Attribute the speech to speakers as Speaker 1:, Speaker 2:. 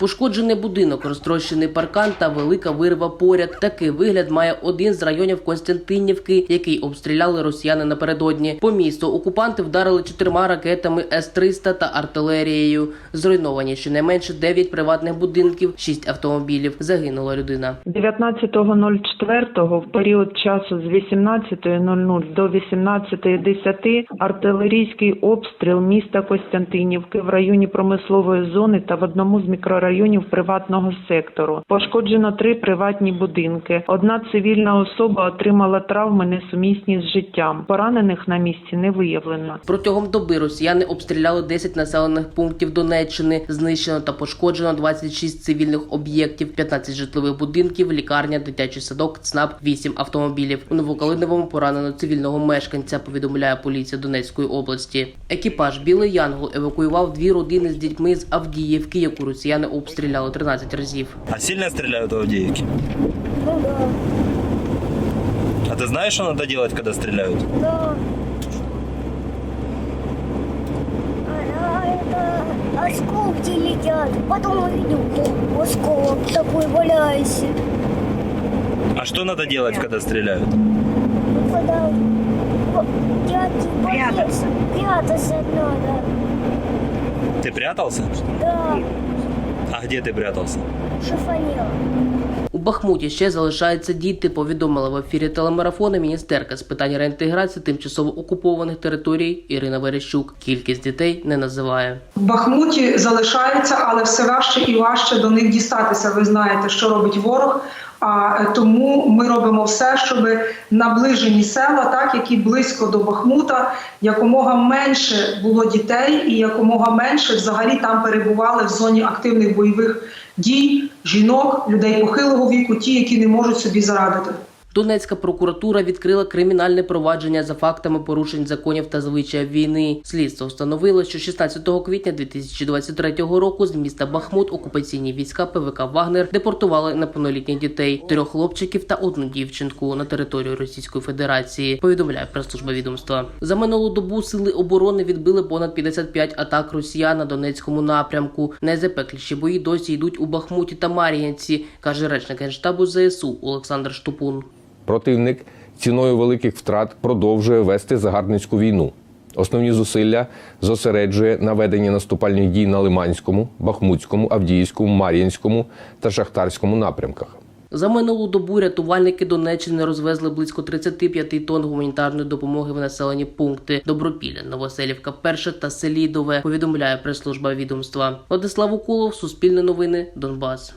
Speaker 1: Пошкоджений будинок, розтрощений паркан та велика вирва поряд. Такий вигляд має один з районів Константинівки, який обстріляли росіяни напередодні. По місту окупанти вдарили чотирма ракетами С-300 та артилерією. Зруйновані щонайменше 9 приватних будинків, 6 автомобілів. Загинула людина.
Speaker 2: 19.04 в період часу з 18.00 до 18.10 артилерійський обстріл міста Костянтинівки в районі промислової зони та в одному з мікрорайонів приватного сектору. Пошкоджено три приватні будинки. Одна цивільна особа отримала травми несумісні з життям. Поранених на місці не виявлено.
Speaker 1: Протягом доби росіяни обстріляли 10 населених пунктів Донеччини. Знищено та пошкоджено 26 цивільних об'єктів, 15 житлових будинків, лікарня, дитячий садок, ЦНАП, 8 автомобілів. У Новокалиновому поранено цивільного мешканця. Повідомляє поліція Донецької області. Екіпаж Білий Янгол евакуював дві родини з дітьми з Авдіївки, яку росіяни обстріляли 13 разів.
Speaker 3: А сильно стреляют в Авдеевке?
Speaker 4: Ну да,
Speaker 3: А ты знаешь, что надо делать, когда стреляют?
Speaker 4: да. А, а это осколки летят. Потом увидел осколок такой валяется.
Speaker 3: А что надо делать, когда стреляют?
Speaker 4: Ну, Когда дядьки
Speaker 5: Прятаться.
Speaker 4: Прятаться надо.
Speaker 3: Ты прятался?
Speaker 4: Да,
Speaker 3: А где ты прятался?
Speaker 4: шифонер.
Speaker 1: У Бахмуті ще залишаються діти. Повідомила в ефірі телемарафону міністерка з питань реінтеграції тимчасово окупованих територій Ірина Верещук. Кількість дітей не називає.
Speaker 5: В Бахмуті залишаються, але все важче і важче до них дістатися. Ви знаєте, що робить ворог. А е, тому ми робимо все, щоб наближені села, так які близько до Бахмута, якомога менше було дітей, і якомога менше взагалі там перебували в зоні активних бойових дій, жінок, людей похилого віку, ті, які не можуть собі зарадити.
Speaker 1: Донецька прокуратура відкрила кримінальне провадження за фактами порушень законів та звичаїв війни. Слідство встановило, що 16 квітня 2023 року з міста Бахмут окупаційні війська ПВК Вагнер депортували неповнолітніх дітей, трьох хлопчиків та одну дівчинку на територію Російської Федерації. Повідомляє прес-служба відомства. За минулу добу сили оборони відбили понад 55 атак росіян на Донецькому напрямку. Найзапекліші бої досі йдуть у Бахмуті та Мар'їнці, каже речник генштабу ЗСУ Олександр Штупун.
Speaker 6: Противник ціною великих втрат продовжує вести загарбницьку війну. Основні зусилля зосереджує на веденні наступальних дій на Лиманському, Бахмутському, Авдіївському, Мар'їнському та Шахтарському напрямках.
Speaker 1: За минулу добу рятувальники Донеччини розвезли близько 35 тонн гуманітарної допомоги в населені пункти Добропілля, Новоселівка, Перше та Селідове. Повідомляє прес-служба відомства. Владислав Уколов, Суспільне новини, Донбас.